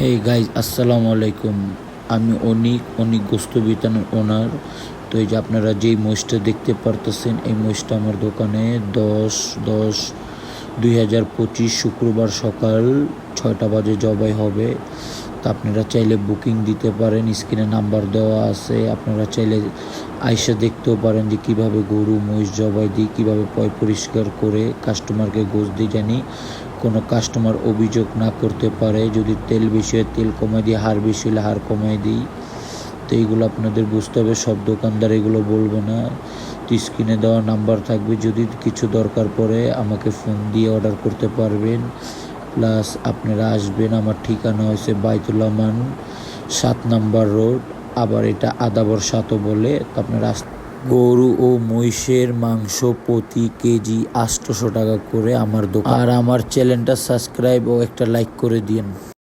Hey guys আসসালামু আলাইকুম আমি অনিক অনিক গোস্ত বিতানের ওনার তো এই যে আপনারা যেই মহিষটা দেখতে পারতেছেন, এই মহিষটা আমার দোকানে দশ দশ, দুই হাজার পঁচিশ শুক্রবার সকাল ছয়টা বাজে জবাই হবে। তা আপনারা চাইলে বুকিং দিতে পারেন, স্ক্রিনে নাম্বার দেওয়া আছে। আপনারা চাইলে আইসা দেখতেও পারেন যে কীভাবে গরু, মহিষ জবাই দিই, কীভাবে পয় পরিষ্কার করে কাস্টমারকে গোস দিই, জানি। কোনো কাস্টমার অভিযোগ না করতে পারে, যদি তেল বেশি হয় তেল কমাই দিই হার বেশি হলে হার কমাই দিই। তো এইগুলো আপনাদের বুঝতে হবে, সব দোকানদার এগুলো বলবে না। তো স্ক্রিনে দেওয়া নাম্বার থাকবে, যদি কিছু দরকার পড়ে আমাকে ফোন দিয়ে অর্ডার করতে পারবেন। প্লাস আপনারা আসবেন, আমার ঠিকানা হয়েছে বাইতুল্লাহ মান সাত নাম্বার রোড, আবার এটা আদাবর সাতও বলে, তো আপনারা গরু ও মহিষের মাংস প্রতি কেজি আটশোশো টাকা করে আমার দোকান। আর আমার চ্যানেলটা সাবস্ক্রাইব ও একটা লাইক করে দিন